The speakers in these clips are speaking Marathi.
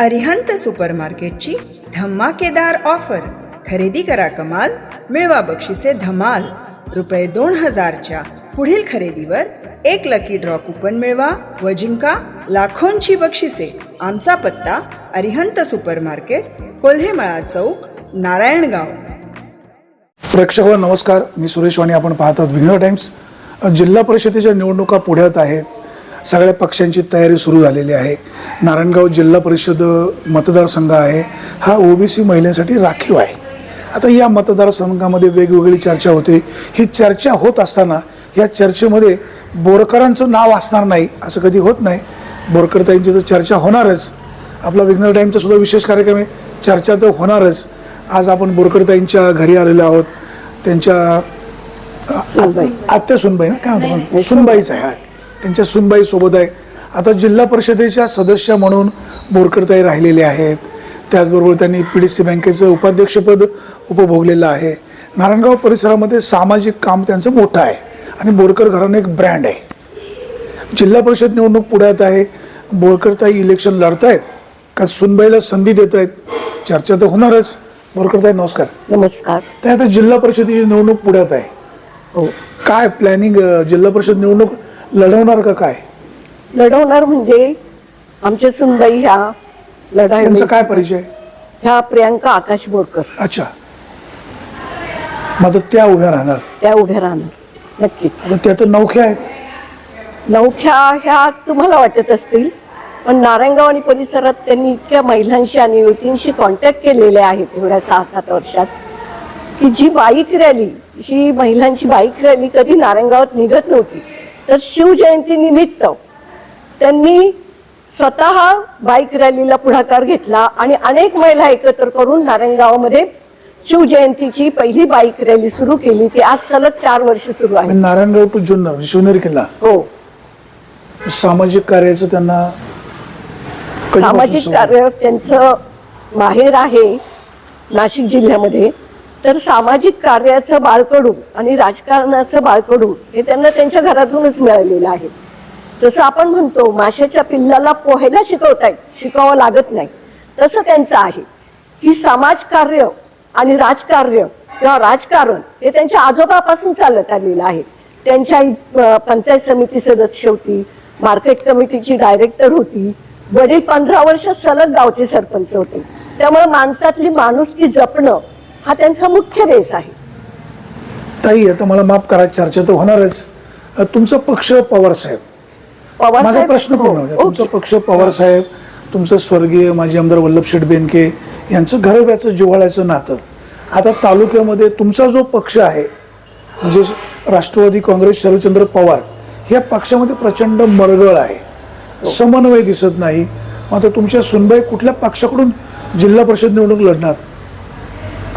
अरिहंत सुपरमार्केटची धमाकेदार ऑफर. खरेदी करा कमाल मिळवा बक्षिसे धमाल. रुपये दोन हजारच्या पुढील खरेदीवर एक लकी ड्रॉ कुपन मिळवा व जिंका लाखोंची बक्षिसे. आमचा पत्ता अरिहंत सुपरमार्केट कोल्हेमळा चौक नारायणगाव. प्रेक्षक हो, नमस्कार. मी सुरेश वाणी आपण पाहतात विघ्न टाइम्स. जिल्हा परिषदेच्या निवडणुका पुढ्यात आहेत. सगळ्या पक्षांची तयारी सुरू झालेली आहे. नारायणगाव जिल्हा परिषद मतदारसंघ आहे. हा ओबीसी महिलांसाठी राखीव आहे. आता या मतदारसंघामध्ये वेगवेगळी चर्चा होते. ही चर्चा होत असताना या चर्चेमध्ये बोरकरांचं नाव असणार नाही असं कधी होत नाही. बोरकरताईंची तर चर्चा होणारच. आपला विघ्न टाईमचा सुद्धा विशेष कार्यक्रम आहे. चर्चा तर होणारच. आज आपण बोरकरताईंच्या घरी आलेलो आहोत. त्यांच्या. आत्या सुनबाई ना? काय म्हणतो? सुनबाईच आहे हा. त्यांच्या सुनबाई सोबत आहे. आता जिल्हा परिषदेच्या सदस्य म्हणून बोरकरताई राहिलेले आहेत. त्याचबरोबर त्यांनी पी डी सी बँकेचं उपाध्यक्षपद उपभोगलेलं आहे. नारायणगाव परिसरामध्ये सामाजिक काम त्यांचं मोठं आहे आणि बोरकर घराणं एक ब्रँड आहे. जिल्हा परिषद निवडणूक पुढ्यात आहे. बोरकरताई इलेक्शन लढतायत. का सुनबाईला संधी देत आहेत चर्चा तर होणारच. बोरकरताई नमस्कार. नमस्कार. त्या आता जिल्हा परिषदेची निवडणूक पुढ्यात आहे. हो. काय प्लॅनिंग जिल्हा परिषद निवडणूक लढवणार का काय? लढवणार म्हणजे आमच्या सुनबाई ह्या लढाई त्यांचा काय परिचय? ह्या प्रियांका आकाश बोरकर. अच्छा. मग आता त्या उभ्या राहणार. त्या उभ्या राहणार. नक्कीच. त्या तर नौख्या आहेत. नवख्या ह्या तुम्हाला वाटत असतील पण नारायणगाव आणि परिसरात त्यांनी इतक्या महिलांशी आणि युवतींशी कॉन्टॅक्ट केलेले आहेत एवढ्या सहा सात वर्षात की जी बाईक रॅली ही महिलांची बाईक रॅली कधी नारायणगावात निघत नव्हती तर शिवजयंती निमित्त त्यांनी स्वतः बाईक रॅलीला पुढाकार घेतला आणि अनेक महिला एकत्र करून नारायणगावामध्ये शिवजयंतीची पहिली बाईक रॅली सुरू केली. ती आज सलग चार वर्ष सुरू आहे. आणि नारायणगाव टू जुन्नर शिवनेरी किल्ला. हो. सामाजिक कार्याचं त्यांना सामाजिक? कार्य त्यांचं माहेर आहे नाशिक जिल्ह्यामध्ये. तर सामाजिक कार्याचं बाळकडू आणि राजकारणाचं बाळकडू हे त्यांना त्यांच्या घरातूनच मिळालेलं आहे. जसं आपण म्हणतो माशाच्या पिल्लाला पोहायला शिकवताय शिकावं लागत नाही. तसं त्यांचं आहे की समाजकार्य आणि राजकार्य किंवा राजकारण हे त्यांच्या आजोबापासून चालत आलेलं आहे. त्यांच्या पंचायत समिती सदस्य होती मार्केट कमिटीची डायरेक्टर होती वडील पंधरा वर्ष सलग गावचे सरपंच होते. त्यामुळे माणसातली माणुसकी जपणं हा त्यांचा मुख्य बेस आहे. ताई आता मला माफ करा चर्चा तर होणारच. तुमचा पक्ष पवार साहेब. पवार माझा प्रश्न पूर्ण हो, तुमचा. पक्ष पवार साहेब तुमचं स्वर्गीय माजी आमदार वल्लभ शेठ बेनके यांचं घरोब्याचं जिव्हाळ्याचं नातं. आता तालुक्यामध्ये तुमचा जो पक्ष आहे म्हणजे राष्ट्रवादी काँग्रेस शरदचंद्र पवार या पक्षामध्ये प्रचंड मरगळ आहे. समन्वय दिसत नाही. मग आता तुमच्या सुनबाई कुठल्या पक्षाकडून जिल्हा परिषद निवडणूक लढणार?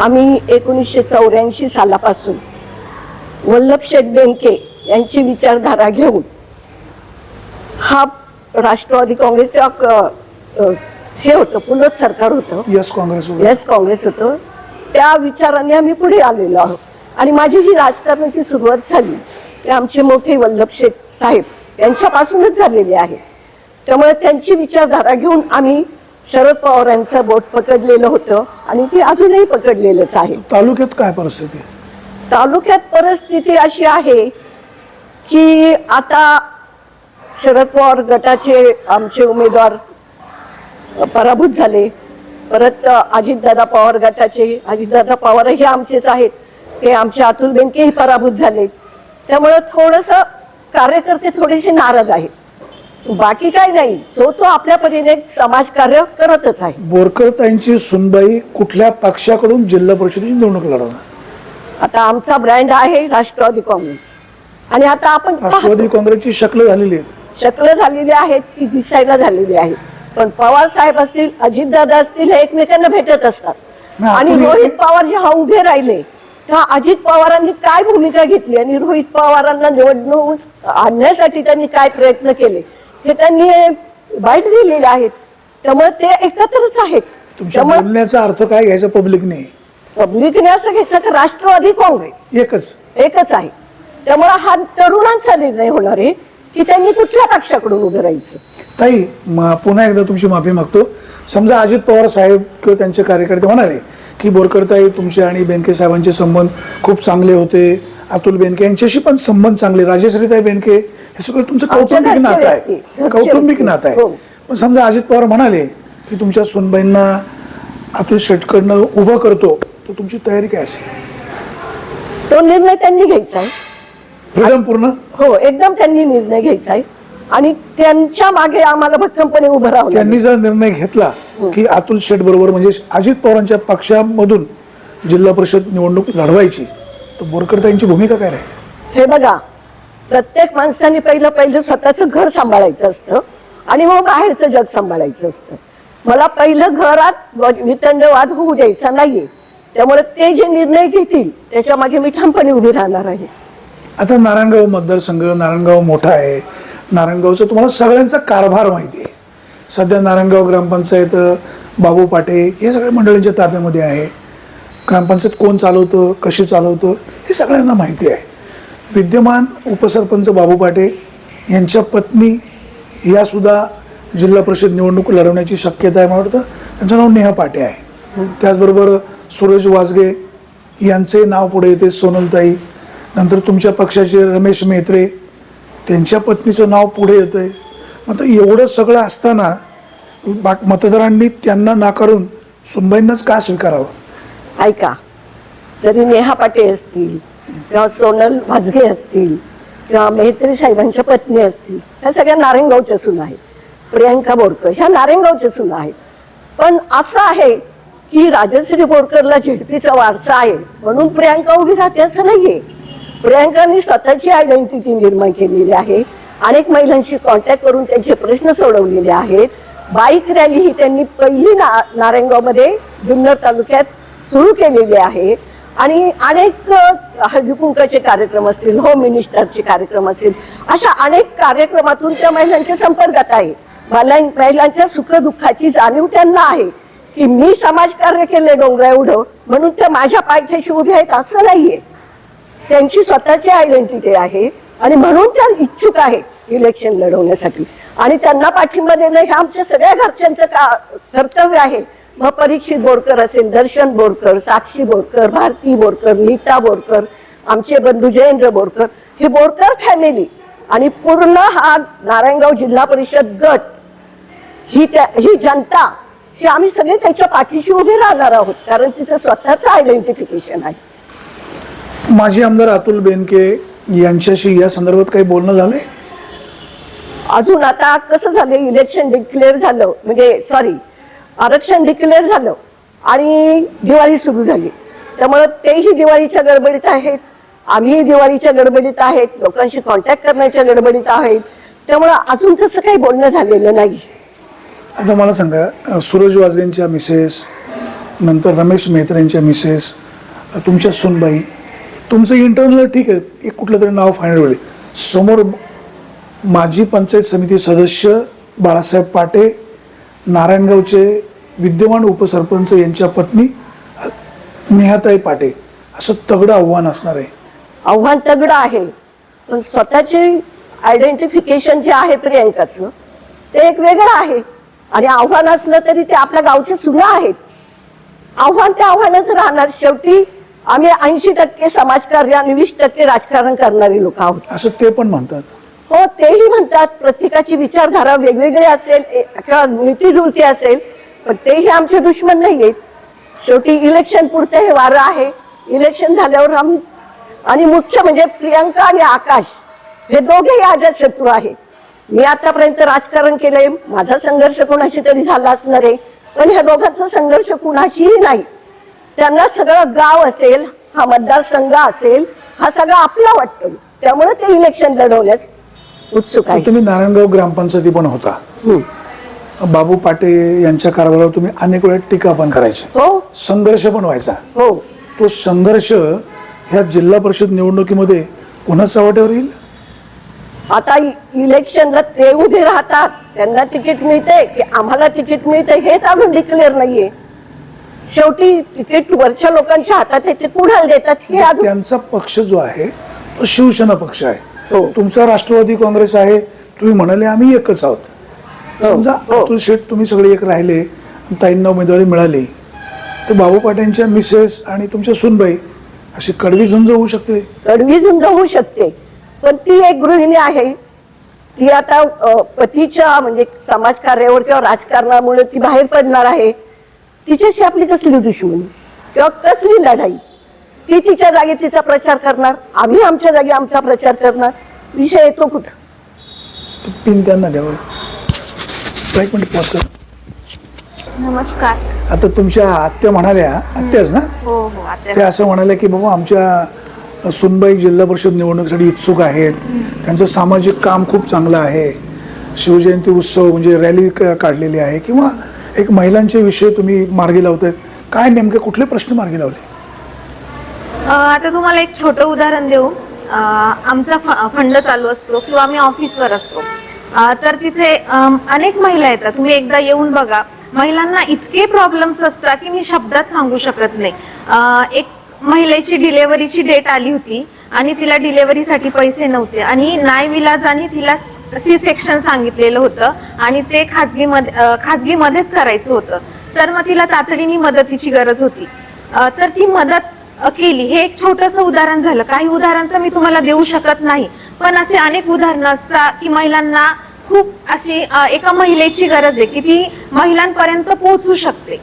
आम्ही एकोणीसशे चौऱ्याऐंशी सालापासून वल्लभ शेठ बेनके यांची विचारधारा घेऊन हा राष्ट्रवादी काँग्रेसच्या क- अ, हे होतं पुलत सरकार होतं. यस काँग्रेस यस काँग्रेस होतं. त्या विचाराने आम्ही पुढे आलेलो आहोत. आणि माझी ही राजकारणाची सुरुवात झाली ते आमचे मोठे वल्लभ शेठ साहेब यांच्यापासूनच झालेली आहे. त्यामुळे त्यांची विचारधारा घेऊन आम्ही शरद पवार यांचं बोट पकडलेलं होतं आणि ते अजूनही पकडलेलंच आहे. तालुक्यात काय परिस्थिती? तालुक्यात परिस्थिती अशी आहे की आता शरद पवार गटाचे आमचे उमेदवार पराभूत झाले. परत अजितदादा पवार गटाचे अजितदादा पवार हे आमचेच आहेत. ते आमचे अतुल बेनकेही पराभूत झाले. त्यामुळं थोडस कार्यकर्ते थोडेसे नाराज आहेत. बाकी काय नाही तो तो आपल्या परीने समाजकार्य करतच आहे. बोरकर ताईंची सुनबाई कुठल्या पक्षाकडून जिल्हा परिषदेची निवडणूक लढवणार? आता आमचा ब्रँड आहे राष्ट्रवादी काँग्रेस. आणि आता आपण राष्ट्रवादी काँग्रेसची शक्ल झालेली आहे. शक्ल झालेली आहेत ती दिसायला झालेली आहे. पण पवार साहेब असतील अजितदादा असतील हे एकमेकांना भेटत असतात. नाही, आणि आपण- रोहित पवार जेव्हा उभे राहिले तेव्हा अजित पवारांनी काय भूमिका घेतली आणि रोहित पवारांना निवडणूक आणण्यासाठी त्यांनी काय प्रयत्न केले? हे त्यांनी बाईट दिलेले आहेत. त्यामुळे ते एकत्रच आहेत. तुमच्या त्यामुळे बोलण्याचा अर्थ काय घ्यायचा पब्लिकने पब्लिकने असं घ्यायचं की राष्ट्रवादी काँग्रेस. एकच. एकच आहे. त्यामुळे हा तरुणांचा निर्णय होणार आहे की त्यांनी कुठल्या पक्षाकडून उभं राहायचं? ताई म- पुन्हा एकदा तुमची माफी मागतो. समजा अजित पवार साहेब किंवा त्यांचे कार्यकर्ते म्हणाले की बोरकरताई तुमचे आणि बेनके साहेबांचे संबंध खूप चांगले होते. अतुल बेनके यांच्याशी पण संबंध चांगले. राजेश्रीताई बेनके हे सगळं तुमचं कौटुंबिक नातं आहे. कौटुंबिक. नातं आहे. हो. पण समजा अजित पवार म्हणाले की तुमच्या सुनबाईंना अतुल शेटकडनं उभं करतो तर तुमची तयारी काय असेल? तो निर्णय त्यांनी घ्यायचा आहे. फ्रीडम पूर्ण? हो एकदम त्यांनी निर्णय घ्यायचा आहे. आणि त्यांच्या मागे आम्हाला भक्कमपणे उभं लागेल. त्यांनी जर निर्णय घेतला की अतुल शेठ बरोबर म्हणजे अजित पवारांच्या पक्षामधून जिल्हा परिषद निवडणूक लढवायची तर बोरकरताईंची भूमिका काय राहील? हे बघा प्रत्येक माणसाने पहिलं पहिलं स्वतःचं घर सांभाळायचं असतं आणि मग बाहेरचं जग सांभाळायचं असतं. मला पहिलं घरात व- वितंडवाद होऊ द्यायचा नाहीये. त्यामुळे ते जे निर्णय घेतील त्याच्यामागे मी ठामपणे उभी राहणार आहे. आता नारायणगाव मतदारसंघ नारायणगाव मोठा आहे. नारायणगावचं तुम्हाला सगळ्यांचा कारभार माहिती आहे सध्या नारायणगाव ग्रामपंचायत बाबू पाटे हे सगळ्या मंडळींच्या ताब्यामध्ये आहे. ग्रामपंचायत कोण चालवतं कशी चालवतं हे सगळ्यांना माहिती आहे. विद्यमान उपसरपंच बाबू पाटे यांच्या पत्नी या सुद्धा जिल्हा परिषद निवडणूक लढवण्याची शक्यता आहे मला वाटतं. त्यांचं नाव नेहा पाटे आहे. त्याचबरोबर सूरज वाजगे यांचे नाव पुढे येते सोनलताई. नंतर तुमच्या पक्षाचे रमेश मेत्रे त्यांच्या पत्नीचं नाव पुढे येतंय. मग आता एवढं सगळं असताना बा मतदारांनी त्यांना नाकारून सुनबाईंनाच का स्वीकारावं? ऐका जरी नेहा पाटे असतील किंवा सोनल भाजगे असतील किंवा मेहत्री साहेबांच्या पत्नी असतील ह्या सगळ्या नारायणगावच्या सुना आहेत. प्रियांका बोरकर ह्या नारायणगावच्या सुना आहेत. पण असं आहे की राजश्री बोरकरला झेडपीचा वारसा आहे म्हणून प्रियांका उभी राहते असं नाहीये. प्रियांकांनी स्वतःची आयडेंटिटी निर्माण केलेली आहे अनेक महिलांशी कॉन्टॅक्ट करून त्यांचे प्रश्न सोडवलेले आहेत. बाईक रॅली ही त्यांनी पहिली ना नारायणगावमध्ये जुन्नर तालुक्यात सुरू केलेली आहे. आणि अनेक हळदीकुंकाचे कार्यक्रम असतील होम मिनिस्टरचे कार्यक्रम असतील अशा अनेक कार्यक्रमातून त्या महिलांच्या संपर्कात आहे. मला महिलांच्या सुखदुःखाची जाणीव त्यांना आहे की मी समाजकार्य केले डोंगरा एवढं म्हणून त्या माझ्या पायथ्याशी उभे आहेत असं नाहीये. त्यांची स्वतःची आयडेंटिटी आहे आणि म्हणून त्या इच्छुक आहेत इलेक्शन लढवण्यासाठी. आणि त्यांना पाठिंबा देणं हे आमच्या सगळ्या घरच्यांचं का कर्तव्य आहे. मग परीक्षित बोरकर असेल दर्शन बोरकर साक्षी बोरकर भारती बोरकर नीता बोरकर आमचे बंधू जयेंद्र बोरकर हे बोरकर फॅमिली आणि पूर्ण हा नारायणगाव जिल्हा परिषद गट ही त्या ही जनता ही आम्ही सगळे त्याच्या पाठीशी उभे राहणार आहोत कारण तिचं स्वतःचं आयडेंटिफिकेशन आहे. माजी आमदार अतुल बेनके यांच्याशी या संदर्भात काही बोलणं झालंय? अजून आता कसं झालं इलेक्शन डिक्लेअर झालं म्हणजे सॉरी आरक्षण डिक्लेअर झालं आणि दिवाळी सुरू झाली. त्यामुळं तेही दिवाळीच्या गडबडीत आहेत. आम्ही दिवाळीच्या गडबडीत आहेत. लोकांशी कॉन्टॅक्ट करण्याच्या गडबडीत आहेत. त्यामुळं अजून तसं काही बोलणं झालेलं नाही. आता मला सांगा सूरज वाजगेंच्या मिसेस नंतर रमेश मेहत्रेंच्या मिसेस तुमच्या सुनबाई तुमचं इंटरनल ठीक आहे. एक कुठलं तरी नाव फायनल होईल. समोर माजी पंचायत समिती सदस्य बाळासाहेब पाटे नारायणगावचे विद्यमान उपसरपंच यांच्या पत्नी नेहाताई पाटे असं तगडं आव्हान असणार आहे. आव्हान तगडं आहे. पण स्वतःचे आयडेंटिफिकेशन जे आहे प्रियंकाचं ते एक वेगळं आहे. आणि आव्हान असलं तरी ते आपल्या गावचे सुना आहेत. आव्हान ते आव्हानच राहणार. शेवटी आम्ही ऐंशी टक्के समाजकार्य आणि वीस टक्के राजकारण करणारी लोक आहोत. असं ते पण म्हणतात. हो तेही म्हणतात प्रत्येकाची विचारधारा वेगवेगळी असेल किंवा मिळती जुळती असेल पण तेही आमचे दुश्मन नाही आहेत शेवटी इलेक्शन पुढचं हे वारं आहे. इलेक्शन झाल्यावर आम्ही आणि मुख्य म्हणजे प्रियंका आणि आकाश हे दोघेही आजच शत्रू आहेत. मी आतापर्यंत राजकारण केलंय माझा संघर्ष कोणाशी तरी झाला असणार आहे पण ह्या दोघांचा संघर्ष कुणाशीही नाही. त्यांना सगळं गाव असेल हा मतदारसंघ असेल हा सगळा आपला वाटतो. त्यामुळे ते इलेक्शन लढवल्यास उत्सुक आहे. तुम्ही नारायणगाव ग्रामपंचायती पण होता. बाबू पाटे यांच्या कारभारावर तुम्ही अनेक वेळा टीका पण करायची. हो. संघर्ष पण व्हायचा. हो. तो संघर्ष ह्या जिल्हा परिषद निवडणुकीमध्ये पुन्हा चव्हाट्यावर येईल? आता इलेक्शनला ते उभे राहतात. त्यांना तिकीट मिळते की आम्हाला तिकीट मिळते हेच अजून डिक्लेअर नाहीये. शेवटी तिकीट वरच्या लोकांच्या हातात आहे ते कुणाला देतात. हे अजून त्यांचा पक्ष जो आहे तो शिवसेना पक्ष आहे. हो. तुमचा राष्ट्रवादी काँग्रेस आहे तुम्ही म्हणाले आम्ही एकच आहोत. समजा हो. अतुल शेठ तुम्ही सगळे एक राहिले आणि ताईंना उमेदवारी मिळाली तर बाबू पाट्यांच्या मिसेस आणि तुमच्या सुनबाई अशी कडवी झुंज होऊ शकते. कडवी झुंज होऊ शकते. पण ती एक गृहिणी आहे. ती आता अ, पतीच्या म्हणजे समाजकार्यावर किंवा राजकारणामुळे ती बाहेर पडणार आहे. तिच्याशी आपली कसली दुश्मनी? किंवा कसली लढाई? ती तिच्या जागी तिचा प्रचार करणार. आम्ही आमच्या जागी आमचा प्रचार करणार. विषय येतो कुठं? पिन त्यांना द्यावं एक मिनिट पॉज कर. नमस्कार. आता तुमच्या आत्या म्हणाल्या आत्याच ना? हो हो आता ते असं म्हणाले की बाबा आमच्या सुनबाई जिल्हा परिषद निवडणुकीसाठी इच्छुक आहेत. त्यांचं सामाजिक काम खूप चांगलं आहे. शिवजयंती उत्सव म्हणजे रॅली क- काढलेली आहे. किंवा एक महिलांचे विषय तुम्ही मार्गी लावतायत. काय नेमके कुठले प्रश्न मार्गी लावले? आता तुम्हाला एक छोटं उदाहरण देऊ. आमचा फ- फंड चालू असतो किंवा आम्ही ऑफिसवर असतो. तर तिथे अनेक महिला येतात. तुम्ही एकदा येऊन बघा. महिलांना इतके प्रॉब्लेम्स असतात की मी शब्दात सांगू शकत नाही. एक महिलेची डिलेव्हरीची डेट आली होती आणि तिला डिलेव्हरीसाठी पैसे नव्हते. आणि नायविलाजाने तिला सी सेक्शन सांगितलेलं होतं आणि ते खाजगीमध्ये खाजगीमध्येच करायचं होतं. तर मग तिला तातडीने मदतीची गरज होती. तर ती मदत केली हे एक छोटस उदाहरण झालं. काही उदाहरण तर मी तुम्हाला देऊ शकत नाही. पण असे अनेक उदाहरणं असतात की महिलांना खूप अशी एका महिलेची गरज आहे की ती महिलांपर्यंत पोहोचू शकते.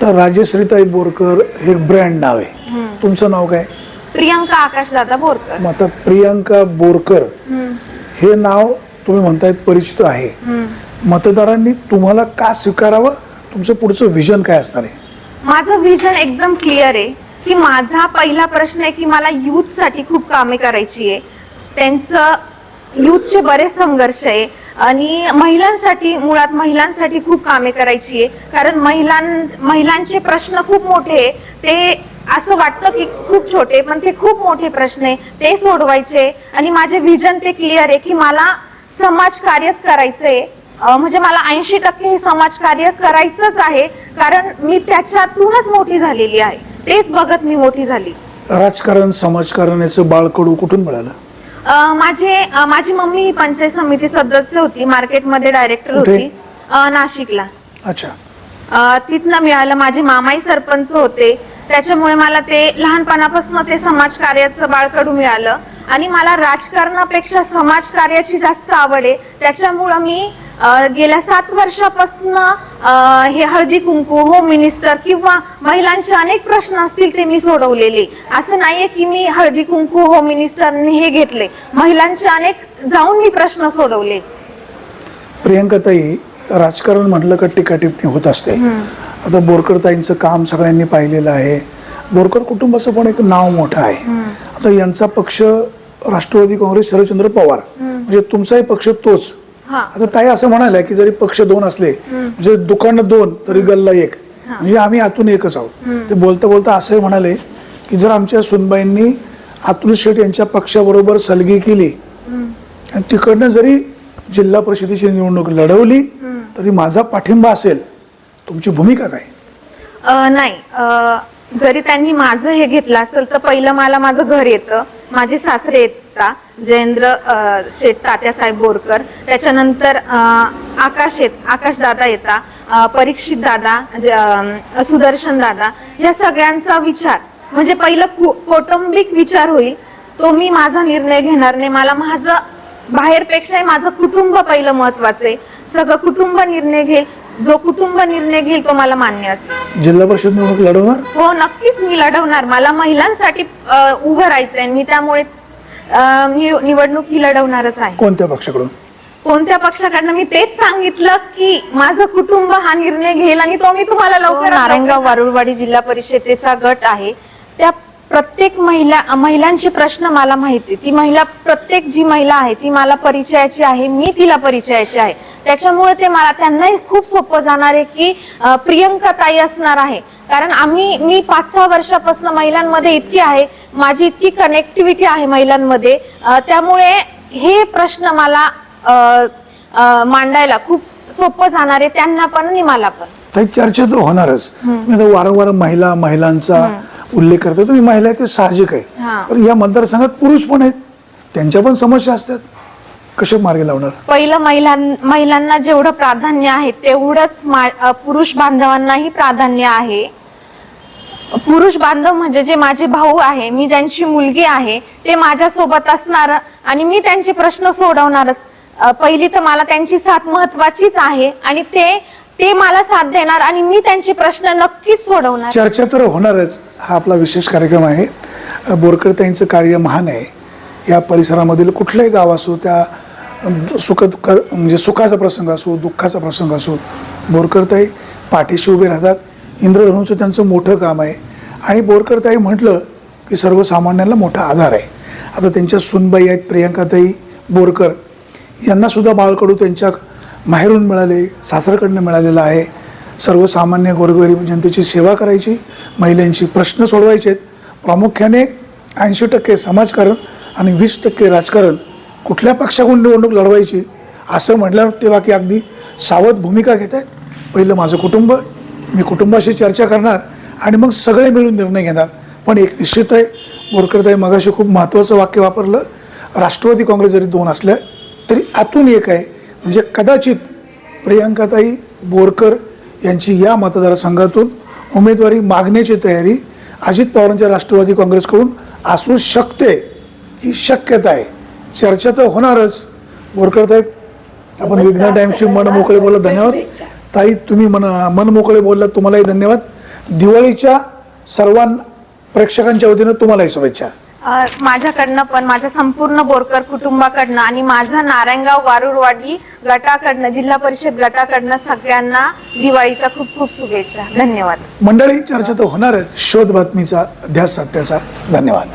तर राजश्रीताई बोरकर हे ब्रँड नाव आहे. तुमचं नाव काय? प्रियंका आकाशदादा बोरकर. मग आता प्रियांका बोरकर हे नाव तुम्ही म्हणतायत परिचित आहे. मतदारांनी तुम्हाला का स्वीकारावं? तुमचं पुढचं विजन काय असणार आहे? माझं विजन एकदम क्लिअर आहे. की माझा पहिला प्रश्न आहे की मला यूथसाठी साठी खूप कामे करायची आहे. त्यांचं यूथचे बरेच संघर्ष आहे. आणि महिलांसाठी मुळात महिलांसाठी खूप कामे करायची आहे. कारण महिलां महिलांचे प्रश्न खूप मोठे आहे. ते असं वाटतं की खूप छोटे पण ते खूप मोठे प्रश्न आहे. ते सोडवायचे आणि माझे विजन ते क्लिअर आहे की मला समाज कार्यच करायचंय म्हणजे मला ऐंशी टक्के हे समाजकार्य करायचंच आहे. कारण मी त्याच्यातूनच मोठी झालेली आहे. तेच बघत मी मोठी झाली. राजकारण समाजकारण याचं बाळकडू कुठून मिळालं? अं, माझे अं, माझी मम्मी ही पंचायत समिती सदस्य होती मार्केटमध्ये डायरेक्टर कुठे? होती अं, नाशिकला. अच्छा. अं, तिथनं मिळालं माझे मामाही सरपंच होते त्याच्यामुळे मला ते लहानपणापासून ते समाजकार्याचं बाळकडू मिळालं. आणि मला राजकारणापेक्षा समाजकार्याची जास्त आवड आहे. त्याच्यामुळं मी गेल्या सात वर्षापासून हे हळदी कुंकू होम मिनिस्टर किंवा महिलांचे अनेक प्रश्न असतील ते मी सोडवलेले. असं नाहीये की मी हळदी कुंकू होम मिनिस्टरने हे घेतले. महिलांचे अनेक जाऊन मी प्रश्न सोडवले. प्रियंकाताई राजकारण म्हटलं का टीकाटिप्पणी होत असते? आता बोरकर ताईंचं काम सगळ्यांनी पाहिलेलं आहे. बोरकर कुटुंबाचं पण एक नाव मोठं आहे. आता यांचा पक्ष राष्ट्रवादी काँग्रेस शरदचंद्र पवार. म्हणजे तुमचाही पक्ष तोच. आता ताई असं म्हणाल्या की जरी पक्ष दोन असले म्हणजे दुकान दोन तरी गल्ला एक. म्हणजे आम्ही आतून एकच आहोत. ते बोलता बोलता असंही म्हणाले की जर आमच्या सुनबाईंनी अतुल शेठ यांच्या पक्षाबरोबर सलगी केली आणि तिकडनं जरी जिल्हा परिषदेची निवडणूक लढवली तरी माझा पाठिंबा असेल. तुमची भूमिका काय? अ, नाही. अ, जरी त्यांनी माझं हे घेतलं असेल तर पहिलं मला माझं घर येतं. माझे सासरे येतात जयेंद्र अ, शेठ तात्यासाहेब बोरकर. त्याच्यानंतर अ, आकाश येत आकाश दादा येता अ, परीक्षित दादा ज- अ, सुदर्शन दादा. या सगळ्यांचा विचार म्हणजे पहिलं कु- कौटुंबिक विचार होईल. तो मी माझा निर्णय घेणार नाही. मला माझं बाहेरपेक्षाही माझं कुटुंब पहिलं महत्वाचं आहे. सगळं कुटुंब निर्णय घेईल. जो कुटुंब निर्णय घेईल तो मला मान्य असेल. जिल्हा परिषद निवडणूक लढवणार? हो नक्कीच मी लढवणार. मला महिलांसाठी अ, उभं राहायचंय. मी त्यामुळे अ, नि- निवडणूक ही लढवणारच आहे. कोणत्या पक्षाकडून? कोणत्या पक्षाकडनं? मी तेच सांगितलं की माझं कुटुंब हा निर्णय घेईल आणि तो मी तुम्हाला लवकर नारायणगाव वारुळवाडी जिल्हा परिषदेचा गट आहे. त्या प्रत्येक महिला महिलांचे प्रश्न मला माहिती ती महिला प्रत्येक जी महिला आहे ती मला परिचयाची आहे मी तिला परिचयाची आहे. त्याच्यामुळे ते मला त्यांनाही खूप सोपं जाणार आहे की प्रियंका ताई असणार आहे. कारण आम्ही मी पाच सहा वर्षापासून महिलांमध्ये इतकी आहे माझी इतकी कनेक्टिव्हिटी आहे महिलांमध्ये. त्यामुळे हे प्रश्न मला मांडायला खूप सोपं जाणार आहे त्यांना पण आणि मला पण. काही चर्चा तर होणारच वारंवार महिला महिलांचा उल्लेख करता. तुम्ही महिला आहे ते साहजिक. आहे पण या मतदारसंघात पुरुष पण आहेत. त्यांच्या पण समस्या असतात. कसे मार्गी लावणार? पहिलं महिलां महिलांना जेवढं प्राधान्य आहे तेवढंच पुरुष बांधवांनाही प्राधान्य आहे. पुरुष बांधव म्हणजे जे माझे भाऊ आहे मी ज्यांची मुलगी आहे ते माझ्या सोबत असणार आणि मी त्यांचे प्रश्न सोडवणारच. पहिली तर मला त्यांची साथ महत्वाचीच आहे आणि ते ते मला साथ देणार आणि मी त्यांचे प्रश्न नक्कीच सोडवणार. चर्चा तर होणारच. हा आपला विशेष कार्यक्रम आहे. बोरकरताईंचं कार्य महान आहे. या परिसरामधील कुठलंही गाव असो त्या अ, सुख म्हणजे सुखाचा प्रसंग असो दुःखाचा प्रसंग असो बोरकरताई पाठीशी उभे राहतात. इंद्रधनुचं त्यांचं मोठं काम आहे. आणि बोरकरताई म्हटलं की सर्वसामान्यांना मोठा आधार आहे. आता त्यांच्या सुनबाई आहेत प्रियंकाताई बोरकर यांनासुद्धा बाळकडू त्यांच्या माहेरून मिळाले सासरकडनं मिळालेलं आहे. सर्वसामान्य गोरगरीब जनतेची सेवा करायची महिलांची प्रश्न सोडवायचे आहेत प्रामुख्याने ऐंशी टक्के समाजकारण आणि वीस टक्के राजकारण कुठल्या पक्षाकडून निवडणूक लढवायची असं म्हटल्यावर ते बाकी अगदी सावध भूमिका घेत आहेत पहिलं माझं कुटुंब मी कुटुंबाशी चर्चा करणार आणि मग सगळे मिळून निर्णय घेणार. पण एक निश्चित आहे बोरकरताई मगाशी खूप महत्त्वाचं वाक्य वापरलं राष्ट्रवादी काँग्रेस जरी दोन असल्या तरी आतून एक आहे म्हणजे कदाचित प्रियंकाताई बोरकर यांची या मतदारसंघातून उमेदवारी मागण्याची तयारी अजित पवारांच्या राष्ट्रवादी काँग्रेसकडून असू शकते ही शक्यता आहे. चर्चा तर होणारच. बोरकरताई आपण विघ्न टाईमशी मन मोकळे बोलला धन्यवाद. ताई तुम्ही मन मन मोकळे बोललात तुम्हालाही धन्यवाद. दिवाळीच्या सर्वां प्रेक्षकांच्या वतीनं तुम्हालाही शुभेच्छा. माझ्याकडनं पण माझ्या संपूर्ण बोरकर कुटुंबाकडनं आणि माझ्या नारायणगाव वारुरवाडी गटाकडनं जिल्हा परिषद गटाकडनं सगळ्यांना दिवाळीच्या खूप खूप शुभेच्छा. धन्यवाद. मंडळी चर्चा तर होणारच. शोध बातमीचा ध्यास सत्याचा. धन्यवाद.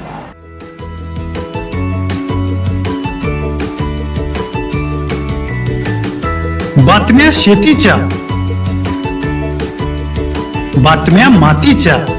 बातम्या शेतीच्या बातम्या मातीच्या.